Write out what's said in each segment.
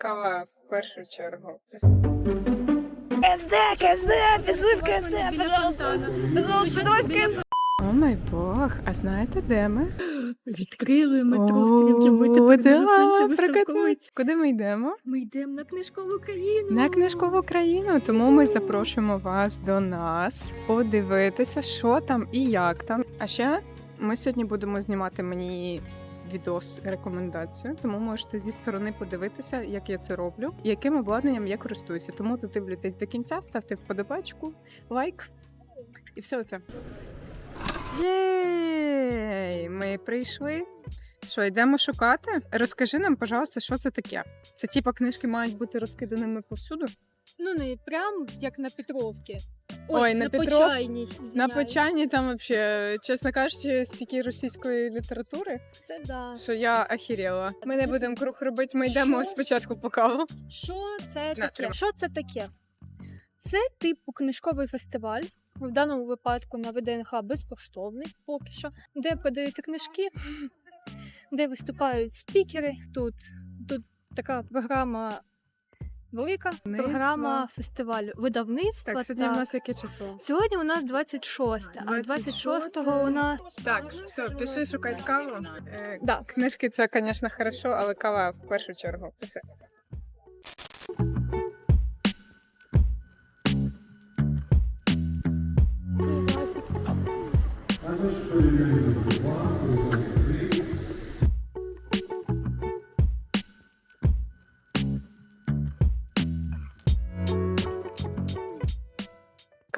Кава в першу чергу. КСД, КСД, пішли в КСД, пожалуйста. Пожалуйста, давай в КСД. О май Бог, а знаєте, де ми? Відкрили метро О, стрімки, ми тепер виставковиць. Куди ми йдемо? Ми йдемо на книжкову країну. На книжкову країну, тому ми запрошуємо вас до нас подивитися, що там і як там. А ще ми сьогодні будемо знімати мені відос рекомендацію, тому можете зі сторони подивитися, як я це роблю, і яким обладнанням я користуюся. Тому додивлюйтесь до кінця, ставте вподобачку, лайк і все це. Єй! Ми прийшли. Що, йдемо шукати? Розкажи нам, пожалуйста, що це таке? Це типа книжки мають бути розкиданими повсюду? Ну, не прям як на Петровці. Ой, на на Петров- Почайній. На почанні там вообще, чесно кажучи, стільки російської літератури, Це да. що я ахірела. Ми не будемо круг робити, ми йдемо Що? спочатку по каву. Що це На, таке? тримай. Що це таке? Це типу книжковий фестиваль. В даному випадку на ВДНХ безкоштовний поки що, де продаються книжки, де виступають спікери. Тут, тут така програма велика, Видавництво. програма фестивалю видавництва. Так, сьогодні так. у нас яке число? Сьогодні у нас 26, а 26-го у нас Так, все, пішли шукати каву. Е, Да. Книжки це, звісно, хорошо, але кава в першу чергу. Пішли.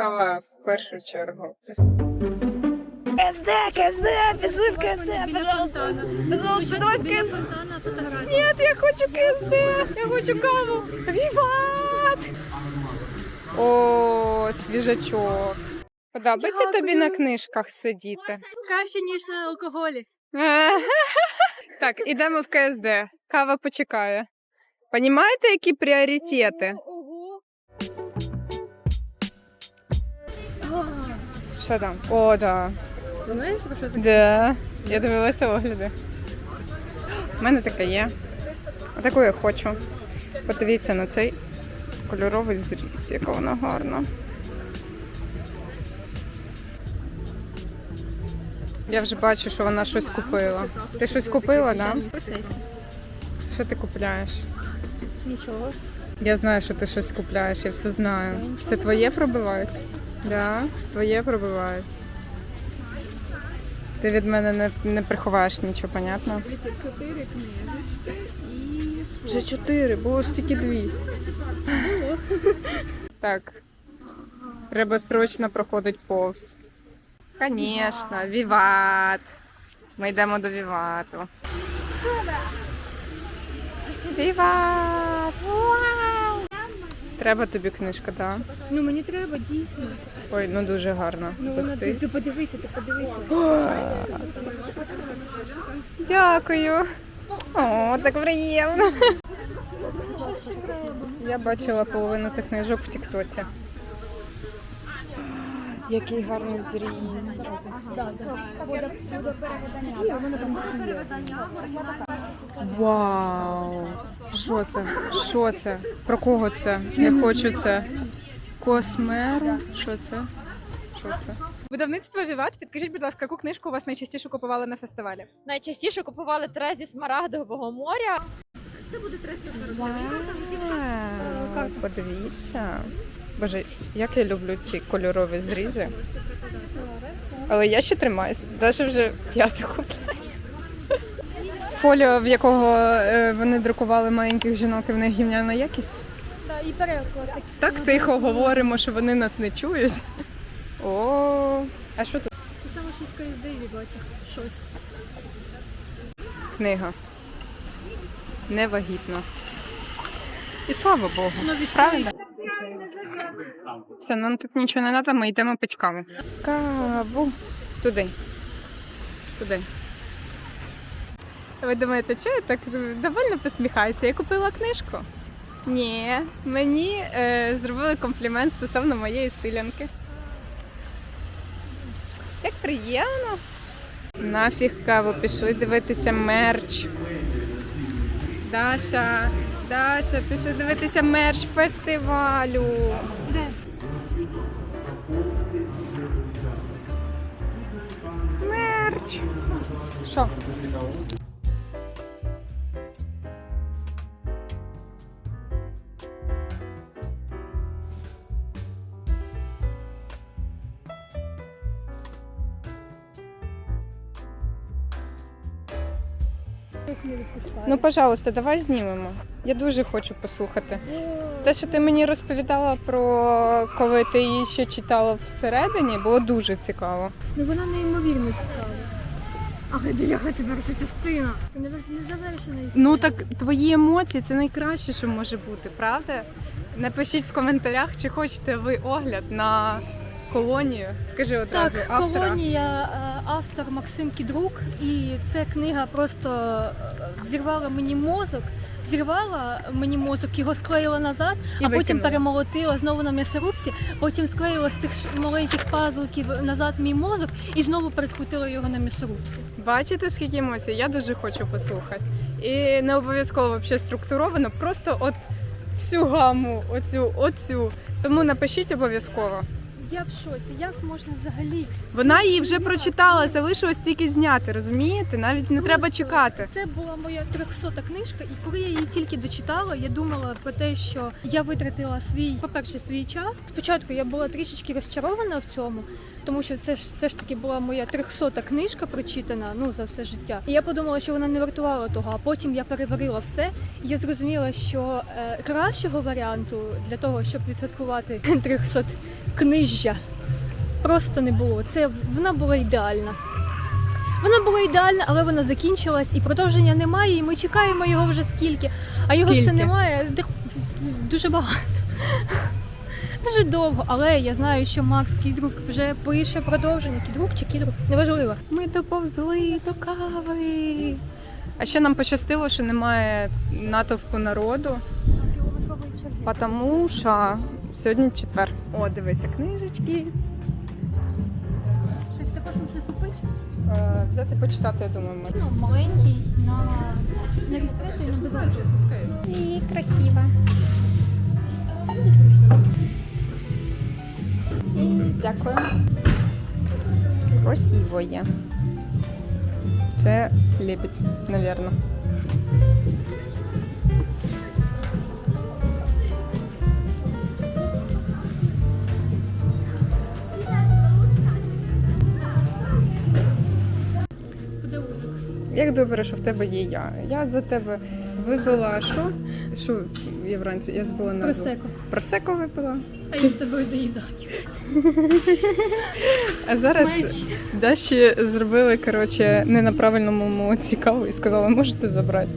Кава в першу чергу. КСД, КСД, пішли в КСД, пожалуйста. Пожалуйста, давай в КСД. Ні, я хочу КСД, я хочу каву. Віват! О, свіжачок. Подобається тобі на книжках сидіти? Краще, ніж на алкоголі. Так, ідемо в КСД. Кава почекає. Понімаєте, які пріоритети? Що там? О, да. Знаєш, про що таке? Да. Я дивилася огляди. У мене таке є. А таку я хочу. Подивіться на цей кольоровий зріз, яка вона гарна. Я вже бачу, що вона щось купила. Ти щось купила, так? Да? Що ти купляєш? Нічого. Я знаю, що ти щось купляєш, я все знаю. Це твоє пробивають? Да, твоє пробивають. Ти від мене не, не приховаєш нічого, понятно? чотири книжечки і Вже чотири, було ж тільки дві. Так. Треба срочно проходити повз. Звісно, віват. Ми йдемо до вівату. Віват! Вау! Треба тобі книжка, так? Ну мені треба дійсно. Ой, ну дуже гарно. Ну вона ти, ти подивися, ти подивися. Дякую. О, так приємно. Я бачила половину цих книжок в Тіктоці. Який гарний зріз. Вау! Що це? Що це? Про кого це? Я хочу це. Космеру? Що це? Що це? Видавництво Віват. Підкажіть, будь ласка, яку книжку у вас найчастіше купували на фестивалі? Найчастіше купували трез зі Смарагдового моря. Вау, подивіться. Боже, як я люблю ці кольорові зрізи. Але я ще тримаюся, навіть вже п'яту купляю. Фоліо, в якого е, вони друкували маленьких жінок, і в них гімняна якість. І переклад. Так тихо говоримо, що вони нас не чують. О, а що тут? Це саме що в КСД і відлоті. Щось. Книга. Невагітна. І слава Богу. Нові Правильно? Все, нам тут нічого не треба, ми йдемо пити каву. Каву. Туди. Туди. Ви думаєте, що я так довольно посміхаюся? Я купила книжку? Ні, мені е, зробили комплімент стосовно моєї силянки. Як приємно. Нафіг каву, пішли дивитися мерч. Даша, Даша, пішли дивитися мерч фестивалю. Де? Мерч. Що? Ну, пожалуйста, давай знімемо. Я дуже хочу послухати. Те, що ти мені розповідала про коли ти її ще читала всередині, було дуже цікаво. Ну вона неймовірно цікава. Але бляха, це перша частина. Це не, незавершена історія. Ну так твої емоції це найкраще, що може бути, правда? Напишіть в коментарях, чи хочете ви огляд на колонію. Скажи одразу Так, автора. колонія, е, автор Максим Кідрук, і ця книга просто е, взірвала мені мозок. Взірвала мені мозок, його склеїла назад, І а потім викинула. перемолотила знову на м'ясорубці, потім склеїла з цих маленьких пазликів назад мій мозок і знову перекрутила його на м'ясорубці. Бачите, скільки емоцій? Я дуже хочу послухати. І не обов'язково взагалі структуровано, просто от всю гаму, оцю, оцю. Тому напишіть обов'язково. Я в шоці, як можна взагалі Вона її вже прочитала, залишилось тільки зняти, розумієте? Навіть не треба Просто чекати. Це була моя 300 книжка, і коли я її тільки дочитала, я думала про те, що я витратила свій, по-перше, свій час. Спочатку я була трішечки розчарована в цьому, тому що це ж все ж таки була моя 300 книжка прочитана ну за все життя. І я подумала, що вона не вартувала того. А потім я переварила все, і я зрозуміла, що е, кращого варіанту для того, щоб відсвяткувати 300 книжжя, просто не було. Це вона була ідеальна. Вона була ідеальна, але вона закінчилась і продовження немає. І ми чекаємо його вже скільки. А його Скільки? все немає. Дуже багато. Дуже довго. Але я знаю, що Макс Кідрук вже пише продовження. Кідрук чи Кідрук? Неважливо. Ми доповзли до кави. А ще нам пощастило, що немає натовпу народу, тому що сьогодні четвер. О, дивися, книжечки. Щось також можна купити? Е, взяти почитати, я думаю, можна. Ну, маленький на, на і на безпечі. І красиво. Дякую. Красиво є. Це лебідь, напевно. Як добре, що в тебе є я. Я за тебе випила що? Що я вранці? Я збула на Просеко. Просеко випила. А я з тобою доїдаю. А зараз Меч. Даші зробили коротше не на правильному молоці каву і сказали, можете забрати.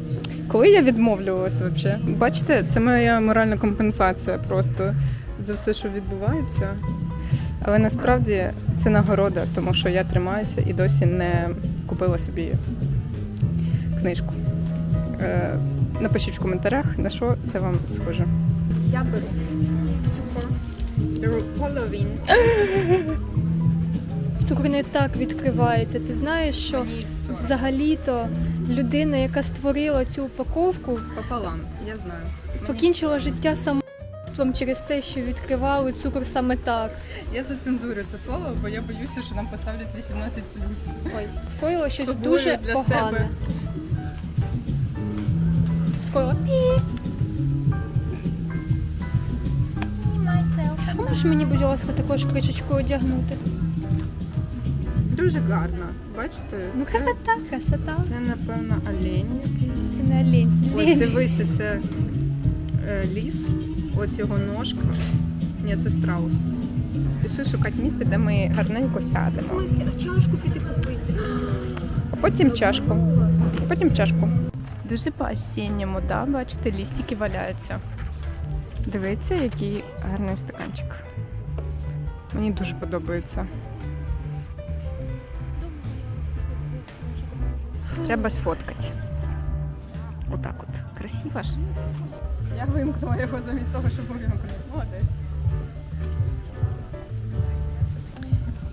Коли я відмовлювалася взагалі, бачите, це моя моральна компенсація просто за все, що відбувається. Але насправді це нагорода, тому що я тримаюся і досі не купила собі книжку. Е, напишіть в коментарях, на що це вам схоже. Я беру. Беру половину. Цукор не так відкривається. Ти знаєш, що взагалі-то людина, яка створила цю упаковку, Пополам, я знаю. покінчила життя самогубством через те, що відкривали цукор саме так. Я зацензурю це слово, бо я боюся, що нам поставлять 18 Ой, скоїла щось Собою дуже для погане. себе. Скоїла. Пі. А Можеш мені, будь ласка, також кришечку одягнути? Дуже гарно. Бачите? Ну, це, красота, красота. це напевно олень якийсь. Це не олень, це Ось дивися, це е, ліс, ось його ножка. Ні, це страус. Пішли шукати місце, де ми гарненько В сядемо. смислі, а чашку піти купити? А потім чашку. А потім чашку. Дуже по-осінньому, да? бачите, лістики валяються. Дивіться, який гарний стаканчик. Мені дуже подобається. Треба сфоткати. Отак от. Красиво ж. Я вимкнула його замість того, щоб вимкнути. Молодець.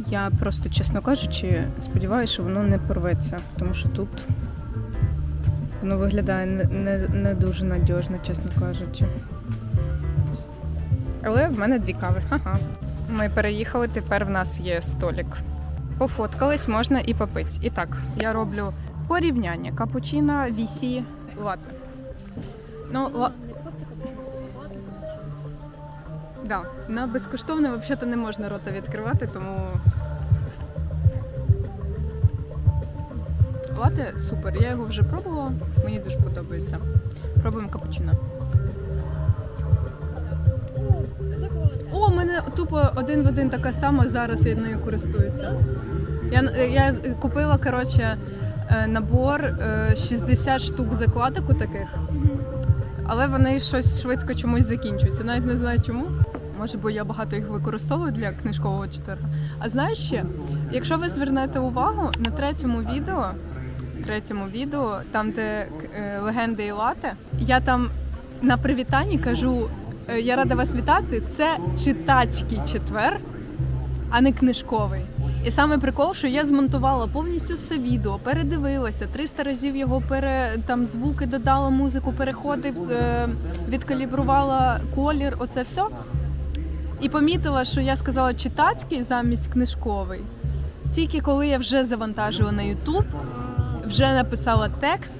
Я просто, чесно кажучи, сподіваюся, що воно не порветься, тому що тут Воно виглядає не, не, не дуже надіжно, чесно кажучи. Але в мене дві кави. Ага. Ми переїхали, тепер в нас є столик. Пофоткались, можна і попити. І так, я роблю порівняння капучино, вісі, латте. Ну, ла... Да, на безкоштовне взагалі не можна рота відкривати, тому. Лате супер, я його вже пробувала, мені дуже подобається. Пробуємо капучино. О, у мене тупо один в один така сама, зараз я нею користуюся. Я, я купила, коротше, е, набор е, 60 штук закладок таких, але вони щось швидко чомусь закінчуються. Навіть не знаю чому. Може, бо я багато їх використовую для книжкового читання. А знаєш ще, якщо ви звернете увагу на третьому відео, третьому відео, там де е, легенди і лати, я там на привітанні кажу: е, я рада вас вітати. Це читацький четвер, а не книжковий. І саме прикол, що я змонтувала повністю все відео, передивилася 300 разів його пере там звуки додала, музику, переходи, е, відкалібрувала колір, оце все. І помітила, що я сказала читацький замість книжковий. Тільки коли я вже завантажила на YouTube, вже написала текст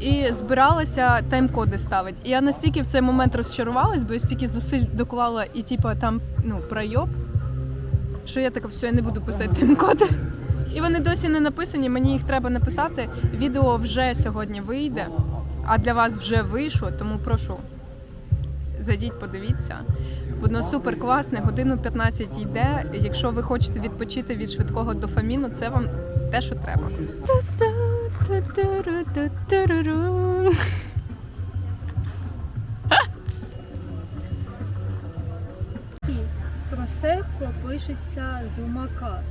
і збиралася тайм-коди ставити. І я настільки в цей момент розчарувалась, бо я стільки зусиль доклала і типу там ну пройоб, що я така, все, я не буду писати тайм-коди. І вони досі не написані, мені їх треба написати. Відео вже сьогодні вийде, а для вас вже вийшло, тому прошу. Зайдіть, подивіться. Воно супер класне, годину 15 йде. Якщо ви хочете відпочити від швидкого дофаміну, це вам те, що треба. Просеко пишеться з двома К.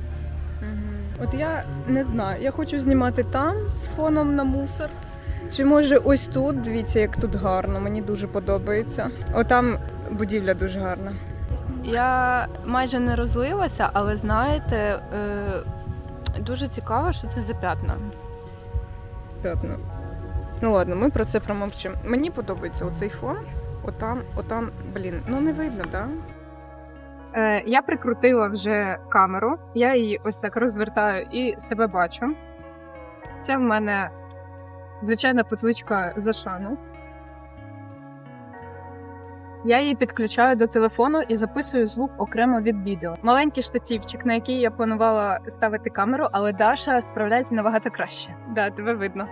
От я не знаю, я хочу знімати там з фоном на мусор. Чи може ось тут? Дивіться, як тут гарно, мені дуже подобається. Отам будівля дуже гарна. Я майже не розлилася, але знаєте, е, дуже цікаво, що це за п'ятна. П'ятна. Ну ладно, ми про це промовчимо. Мені подобається оцей фон. Отам, отам, блін, ну не видно, так? Да? Е, я прикрутила вже камеру, я її ось так розвертаю і себе бачу. Це в мене звичайна петличка з Ашану. Я її підключаю до телефону і записую звук окремо від відео. Маленький штативчик, на який я планувала ставити камеру, але Даша справляється набагато краще. Да, тебе видно.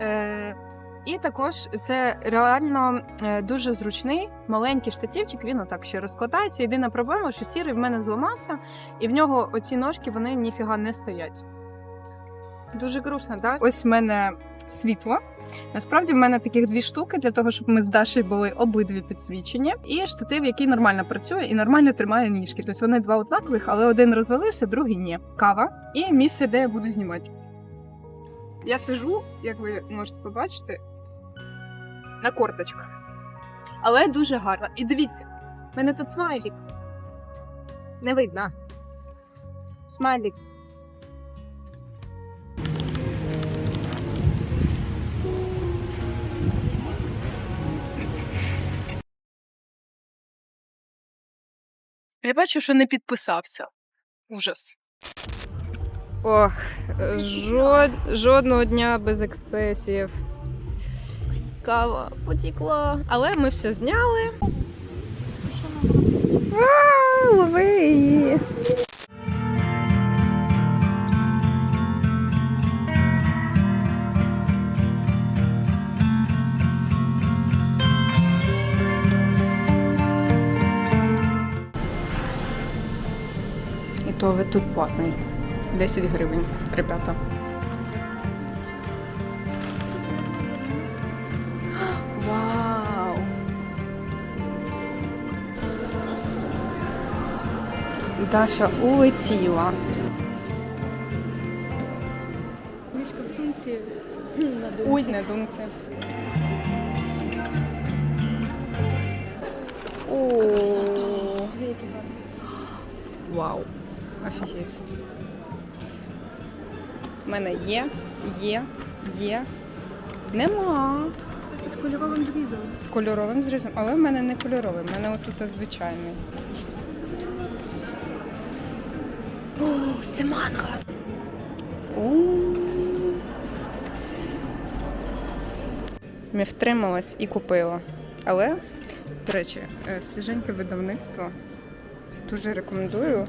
Е, і також це реально е, дуже зручний маленький штативчик. Він отак ще розкладається. Єдина проблема, що сірий в мене зламався, і в нього оці ножки вони ніфіга не стоять. Дуже грустно, так? Ось в мене світло. Насправді в мене таких дві штуки для того, щоб ми з Дашею були обидві підсвічені. І штатив, який нормально працює і нормально тримає ніжки. Тобто вони два однакових, але один розвалився, другий ні. Кава і місце, де я буду знімати. Я сижу, як ви можете побачити, на корточках. Але дуже гарно. І дивіться, в мене тут смайлік. Не видно. Смайлік. Я бачу, що не підписався. Ужас. Ох, жод... жодного дня без ексцесів. Кава потікла. Але ми все зняли. А, лови її. То ви тут платний. 10 гривень, ребята. Вау! Даша улетіла. Книжка в сумці на думці. Ой, на думці. О, вау. Офігеть. У мене є, є, є. Нема. З кольоровим зрізом. З кольоровим зрізом, але в мене не кольоровий, в мене отут звичайний. О, це манго! Не втрималась і купила. Але, до речі, е, свіженьке видавництво. Дуже рекомендую.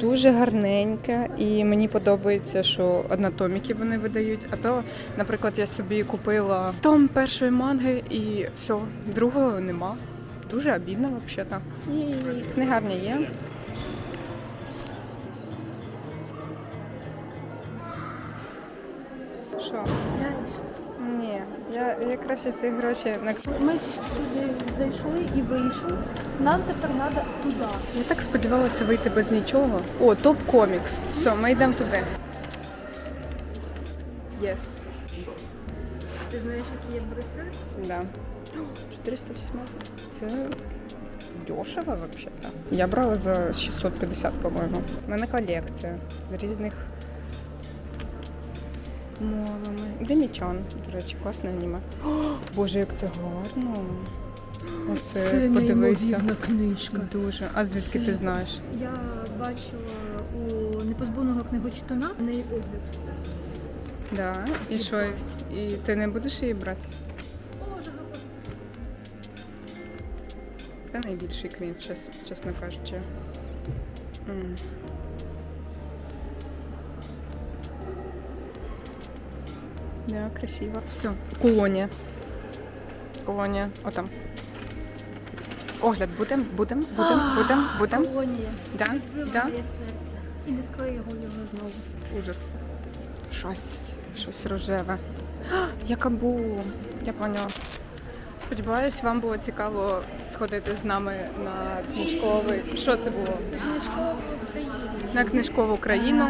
Дуже гарненьке, і мені подобається, що однотоміки вони видають. А то, наприклад, я собі купила том першої манги і все, другого нема. Дуже обідно взагалі. І книгарня є. Що? Ні, я, я краще ці гроші на Ми туди зайшли і вийшли. Нам тепер треба туди. Я так сподівалася вийти без нічого. О, топ комікс. Все, ми йдемо туди. Єс. Ти знаєш, які є бриси? Да. 408. Це дешево взагалі. Я брала за 650, по-моєму. У мене колекція різних мовами. Демічан, до речі, класне аніме. О, Боже, як це гарно. Оце подивися. книжка. Дуже. А звідки Це- ти знаєш? Я бачила у непозбувного книгочитана на неї огляд. Да. І що? І ти не будеш її брати? Боже, гарно. Це найбільший крінж, чес- чесно кажучи. М. Да, красиво. Все. Колонія. Колонія. Отам. Огляд будем, будем, будем, будем, будем. Колонія. Да? Збила Да? моє серце. І не склеїла його знову. Ужас. Щось, щось рожеве. А, Яка було. Я поняла. Сподіваюсь, вам було цікаво сходити з нами на книжковий. Що це було? На книжкову країну.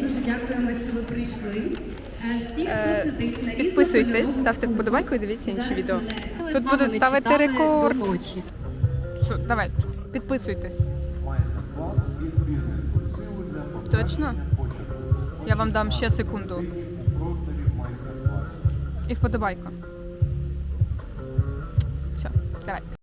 Дуже дякуємо, що ви прийшли. Е, Всі, Е, хто сидить на Підписуйтесь, ставте вподобайку і дивіться інші відео. Тут будуть ставити рекорд. Все, давай, підписуйтесь. Точно? Я вам дам ще секунду. І вподобайку. Все, давай.